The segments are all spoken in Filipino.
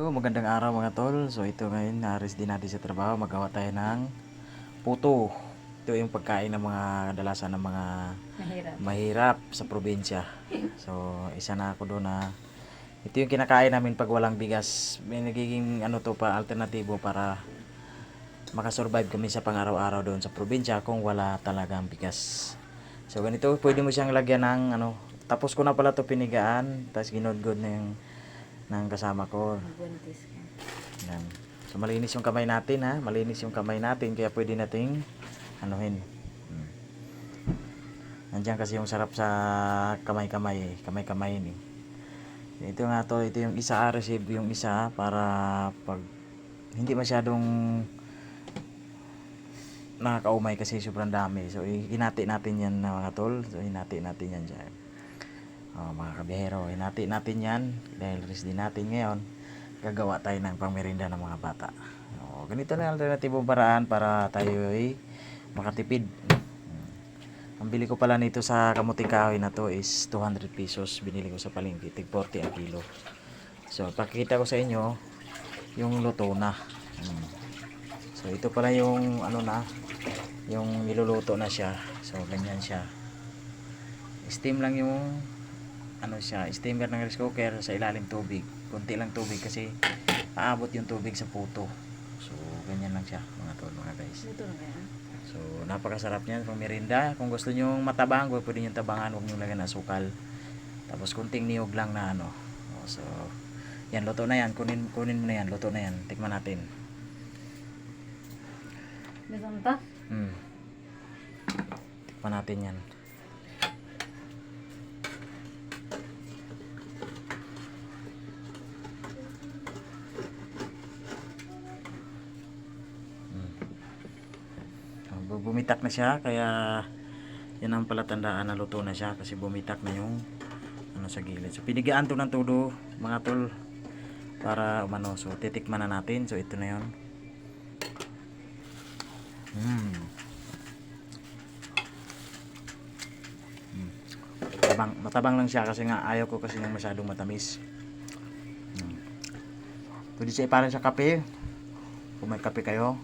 So, magandang araw mga tol. So, ito ngayon, naris din natin sa trabaho. Magawa tayo ng puto. Ito yung pagkain ng mga kadalasan ng mga Mahirap. mahirap sa probinsya. So, isa na ako doon na ito yung kinakain namin pag walang bigas. May nagiging ano to pa alternatibo para makasurvive kami sa pang-araw-araw doon sa probinsya kung wala talagang bigas. So, ganito, pwede mo siyang lagyan ng ano, tapos ko na pala to pinigaan, tapos ginodgod na yung ng kasama ko. Buntis ka. Yan. So malinis yung kamay natin ha, malinis yung kamay natin kaya pwede nating anuhin. Hmm. Nandiyan kasi yung sarap sa kamay-kamay, eh. kamay-kamay ni. Ito nga to, ito yung isa ah, receive yung isa para pag hindi masyadong nakakaumay kasi sobrang dami. So i- inati natin yan na mga tol. So inati natin yan dyan. Oh, mga kabiyahero, inati natin yan dahil rest din natin ngayon gagawa tayo ng pangmerinda ng mga bata. O, ganito na alternatibong paraan para tayo ay makatipid. Hmm. Ang bili ko pala nito sa kamuting kahoy na to is 200 pesos. Binili ko sa palengke, tig 40 ang kilo. So, pakita ko sa inyo yung luto na. Hmm. So, ito pala yung ano na, yung niluluto na siya. So, ganyan siya. Steam lang yung ano siya, steamer ng rice cooker sa ilalim tubig. Kunti lang tubig kasi aabot yung tubig sa puto. So, ganyan lang siya mga tol, mga guys. Luto na? So, napakasarap niyan pang merinda. Kung gusto niyo matabang, huwag pwede niyo tabangan, huwag niyo lagyan ng asukal. Tapos kunting niyog lang na ano. So, yan, luto na yan. Kunin, kunin mo na yan, luto na yan. Tikman natin. Na to? Hmm. Tikman natin yan. Bumitak na siya, kaya yan ang palatandaan na luto na siya kasi bumitak na yung ano sa gilid. So pinigaan to ng todo mga tol para umano. So titikman na natin. So ito na yon. Mm. Mm. Matabang, matabang lang siya kasi nga ayaw ko kasi ng masyadong matamis. Mm. Pwede siya iparin sa kape. Kung may kape kayo,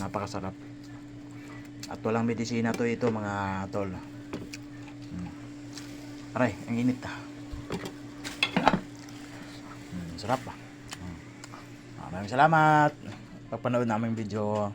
napakasarap. At walang medisina to ito mga tol. Mm. Aray, ang init ah. Mm, sarap ah. Mm. Maraming salamat. Pagpanood namin video.